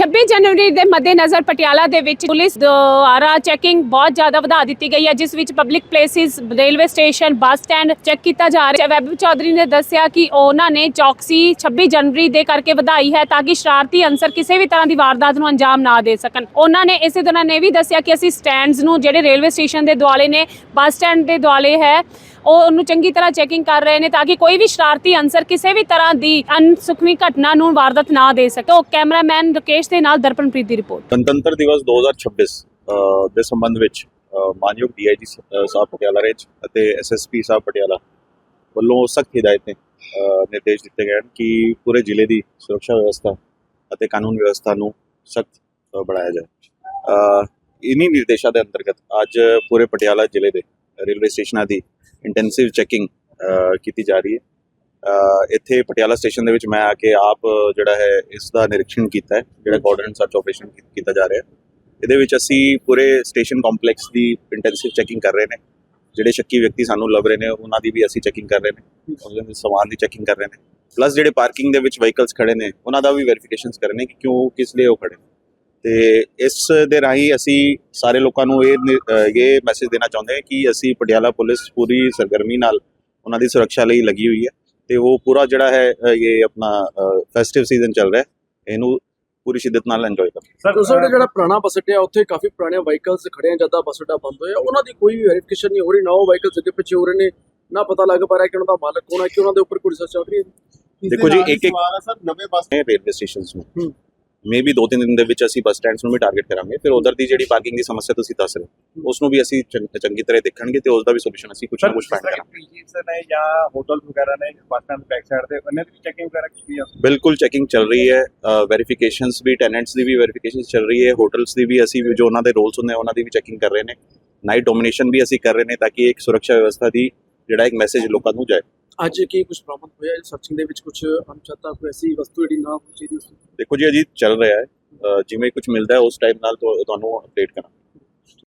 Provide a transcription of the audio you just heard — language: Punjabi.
26 ਜਨਵਰੀ ਦੇ ਮੱਦੇਨਜ਼ਰ ਪਟਿਆਲਾ ਦੇ ਵਿੱਚ ਪੁਲਿਸ ਦੁਆਰਾ ਚੈਕਿੰਗ ਬਹੁਤ ਜ਼ਿਆਦਾ ਵਧਾ ਦਿੱਤੀ ਗਈ ਹੈ, ਜਿਸ ਵਿੱਚ public places railway station bus stand check ਕੀਤਾ ਜਾ ਰਿਹਾ ਹੈ। ਵੈਬ ਚੌਧਰੀ ਨੇ ਦੱਸਿਆ ਕਿ ਉਹਨਾਂ ਨੇ ਚੌਕਸੀ 26 ਜਨਵਰੀ ਦੇ ਕਰਕੇ ਵਧਾਈ ਹੈ ਤਾਂ ਕਿ ਸ਼ਰਾਰਤੀ ਅਨਸਰ ਕਿਸੇ ਵੀ ਤਰ੍ਹਾਂ ਦੀ ਵਾਰਦਾਤ ਨੂੰ ਅੰਜਾਮ ਨਾ ਦੇ ਸਕਣ। ਉਹਨਾਂ ਨੇ ਇਸੇ ਦੌਰਾਨ ਇਹ ਵੀ ਦੱਸਿਆ ਕਿ ਅਸੀਂ ਸਟੈਂਡਸ ਨੂੰ ਜਿਹੜੇ ਰੇਲਵੇ ਸਟੇਸ਼ਨ ਦੇ ਦੁਆਲੇ ਨੇ ਬੱਸ ਸਟੈਂਡ ਦੇ ਦੁਆਲੇ ਹੈ ਉਹ ਉਹਨੂੰ ਚੰਗੀ ਤਰ੍ਹਾਂ ਚੈਕਿੰਗ ਕਰ ਰਹੇ ਨੇ ਤਾਂ ਕਿ ਕੋਈ ਵੀ ਸ਼ਰਾਰਤੀ ਅਨਸਰ ਕਿਸੇ ਵੀ ਤਰ੍ਹਾਂ ਦੀ ਅਨਸੁਖਵੀ ਘਟਨਾ ਨੂੰ ਵਾਰਦਾਤ ਨਾ ਦੇ ਸਕੇ। ਉਹ ਕੈਮਰਾਮੈਨ ਰਕੇਸ਼ ਦੇ ਨਾਲ ਦਰਪਨਪ੍ਰੀਤ ਦੀ ਰਿਪੋਰਟ। ਗਣਤੰਤਰ ਦਿਵਸ 2026 ਦੇ ਸੰਬੰਧ ਵਿੱਚ ਮਾਨਯੋਗ ਡੀਆਈਜੀ ਸਾਹਿਬ ਪਟਿਆਲਾ ਰੇਂਜ ਅਤੇ ਐਸਐਸਪੀ ਸਾਹਿਬ ਪਟਿਆਲਾ ਵੱਲੋਂ ਸਖਤ ਹਦਾਇਤਾਂ ਨਿਰਦੇਸ਼ ਦਿੱਤੇ ਗਏ ਹਨ ਕਿ ਪੂਰੇ ਜ਼ਿਲ੍ਹੇ ਦੀ ਸੁਰੱਖਿਆ ਵਿਵਸਥਾ ਅਤੇ ਕਾਨੂੰਨ ਵਿਵਸਥਾ ਨੂੰ ਸਖਤ ਬਣਾਇਆ ਜਾਏ। ਅ, ਨਿਰਦੇਸ਼ਾਂ ਦੇ ਅੰਤਰਗਤ ਅੱਜ ਪੂਰੇ ਪਟਿਆਲਾ ਜ਼ਿਲ੍ਹੇ ਦੇ ਰੇਲਵੇ ਸਟੇਸ਼ਨਾਂ ਦੀ ਇੰਟੈਂਸਿਵ ਚੈਕਿੰਗ ਕੀਤੀ ਜਾ ਰਹੀ ਹੈ। ਅ, ਇੱਥੇ ਪਟਿਆਲਾ ਸਟੇਸ਼ਨ ਦੇ ਵਿੱਚ ਮੈਂ ਆ ਕੇ ਆਪ ਜਿਹੜਾ ਹੈ ਇਸ ਦਾ ਨਿਰੀਖਣ ਕੀਤਾ ਹੈ ਜਿਹੜਾ ਕੋਆਰਡੀਨੇਟ ਸਰਚ ਆਪਰੇਸ਼ਨ ਕੀਤਾ ਜਾ ਰਿਹਾ ਹੈ। ਇਹਦੇ ਵਿੱਚ ਅਸੀਂ ਪੂਰੇ ਸਟੇਸ਼ਨ ਕੰਪਲੈਕਸ ਦੀ ਇੰਟੈਂਸਿਵ ਚੈਕਿੰਗ ਕਰ ਰਹੇ ਨੇ। ਜਿਹੜੇ ਸ਼ੱਕੀ ਵਿਅਕਤੀ ਸਾਨੂੰ ਲੱਭ ਰਹੇ ਨੇ ਉਹਨਾਂ ਦੀ ਵੀ ਅਸੀਂ ਚੈਕਿੰਗ ਕਰ ਰਹੇ ਨੇ। ਉਹਨਾਂ ਦੇ ਸਮਾਨ ਦੀ ਚੈਕਿੰਗ ਕਰ ਰਹੇ ਨੇ। ਪਲੱਸ ਜਿਹੜੇ ਪਾਰਕਿੰਗ ਦੇ ਵਿੱਚ ਵਹੀਕਲਸ ਖੜੇ ਨੇ ਉਹਨਾਂ ਦਾ ਵੀ ਵੈਰੀਫਿਕੇਸ਼ਨਸ ਕਰ ਰਹੇ ਨੇ ਕਿ ਕਿਉਂ ਕਿਸ ਲਈ ਉਹ ਖੜੇ ਨੇ। ਤੇ ਇਸ ਦੇ ਰਾਹੀਂ ਅਸੀਂ ਸਾਰੇ ਲੋਕਾਂ ਨੂੰ ਇਹ ਇਹ ਮੈਸੇਜ ਦੇਣਾ ਚਾਹੁੰਦੇ ਹਾਂ ਕਿ ਅਸੀਂ ਪਟਿਆਲਾ ਪੁਲਿਸ ਪੂਰੀ ਸਰਗਰਮੀ ਨਾਲ ਉਹਨਾਂ ਦੀ ਸੁਰੱਖਿਆ ਲਈ ਲੱਗੀ ਹੋਈ ਹੈ ਤੇ ਉਹ ਪੂਰਾ ਜਿਹੜਾ ਹੈ ਇਹ ਆਪਣਾ ਫੈਸਟਿਵ ਸੀਜ਼ਨ ਚੱਲ ਰਿਹਾ ਹੈ ਇਹਨੂੰ ਪੂਰੀ ਸ਼ਿੱਦਤ ਨਾਲ ਇੰਜੋਏ ਕਰੋ। ਸਰ ਉਸ ਵੇਲੇ ਜਿਹੜਾ ਪੁਰਾਣਾ ਬੱਸ ਅੱਡਾ ਉੱਥੇ ਕਾਫੀ ਪੁਰਾਣੇ ਵਹੀਕਲਸ ਖੜੇ ਆ ਜਦਾਂ ਬੱਸ ਅੱਡਾ ਬੰਦ ਹੋਇਆ ਉਹਨਾਂ ਦੀ ਕੋਈ ਵੀ ਵੈਰੀਫਿਕੇਸ਼ਨ ਨਹੀਂ ਹੋ ਰਹੀ ਨਾ ਉਹ ਵਹੀਕਲਸ ਅੱਗੇ ਪਿੱਛੇ ਹੋ ਰਹੇ ਨੇ ਨਾ ਪਤਾ ਲੱਗ ਪਾ ਰਿਹਾ ਕਿ ਉਹਨਾਂ ਦਾ ਮਾਲਕ ਕੌਣ ਹੈ ਕਿ ਉਹਨਾਂ ਦੇ ਉੱਪਰ ਕੋਈ ਰਿਸਰਚ ਚੱਲ ਰਹੀ ਹੈ। ਦੇਖੋ ਜੀ, ਇੱਕ- ਇੱਕ- ਸਰ? ਨਵੇਂ ਬੱਸ ਨੇ ਰੇਲਵੇ ਸਟੇਸ਼ਨਸ ਨੂੰ। ਹੂੰ। ਮੇ ਵੀ ਦੋ ਤਿੰਨ ਦਿਨ ਦੇ ਵਿੱਚ ਅਸੀਂ ਬੱਸ ਸਟੈਂਡਸ ਨੂੰ ਵੀ ਟਾਰਗੇਟ ਕਰਾਂਗੇ ਫਿਰ ਉਧਰ ਦੀ ਜਿਹੜੀ ਪਾਰਕਿੰਗ ਦੀ ਸਮੱਸਿਆ ਤੁਸੀਂ ਦੱਸ ਰਹੇ ਉਸ ਨੂੰ ਵੀ ਅਸੀਂ ਚੰਗ- ਤਰ੍ਹਾਂ ਦੇਖਣਗੇ ਤੇ ਉਸ ਦਾ ਵੀ ਸੋਲੂਸ਼ਨ ਅਸੀਂ ਕੁਝ ਨਾ ਕੁਝ ਫਾਈਂਡ ਕਰਾਂਗੇ। ਪੀਜੀਸ ਨੇ ਜਾਂ ਹੋਟਲ ਵਗੈਰਾ ਨੇ ਬੱਸ ਸਟੈਂਡ ਬੈਕ ਸਾਈਡ ਤੇ ਉਹਨਾਂ ਦੀ ਵੀ ਚੈਕਿੰਗ ਵਗੈਰਾ ਕੀਤੀ ਆ? ਬਿਲਕੁਲ ਚੈਕਿੰਗ ਚੱਲ ਰਹੀ ਹੈ ਵੈਰੀਫਿਕੇਸ਼ਨਸ ਵੀ ਟੈਨੈਂਟਸ ਦੀ ਵੀ ਵੈਰੀਫਿਕੇਸ਼ਨ ਚੱਲ ਰਹੀ ਹੈ ਹੋਟਲਸ ਦੀ ਵੀ ਅਸੀਂ ਜੋ ਉਹਨਾਂ ਦੇ ਰੋਲਸ ਹੁੰਦੇ ਉਹਨਾਂ ਦੀ ਵੀ ਚੈਕਿੰਗ ਕਰ ਰਹੇ ਨੇ। ਨਾਈਟ ਡੋਮੀਨੇਸ਼ਨ ਵੀ ਅਸੀਂ ਕਰ ਰਹੇ ਨੇ ਤਾਂ ਕਿ ਇੱਕ ਸੁਰੱਖਿਆ ਵਿਵਸਥਾ ਦੀ ਜਿਹੜਾ ਇੱਕ ਮੈਸੇਜ ਲੋਕਾਂ ਨੂੰ ਜਾਏ। ਅੱਜ ਕੀ ਕੁਝ ਬਰਾਮਦ ਹੋਇਆ? ਸਰਚਿੰਗ ਦੇ ਵਿੱਚ ਕੁਝ ਅਨਚਾਤਾ ਕੋਈ ਐਸੀ ਵਸਤੂ ਜਿਹੜੀ ਨਾ ਹੋਣੀ ਚਾਹੀਦੀ ਉਸ ਦੇਖੋ ਜੀ ਅਜੀ ਚੱਲ ਰਿਹਾ ਹੈ। ਜਿਵੇਂ ਕੁਝ ਮਿਲਦਾ ਹੈ, ਉਸ ਟਾਈਮ ਨਾਲ ਤੁਹਾਨੂੰ ਅਪਡੇਟ ਕਰਾਂ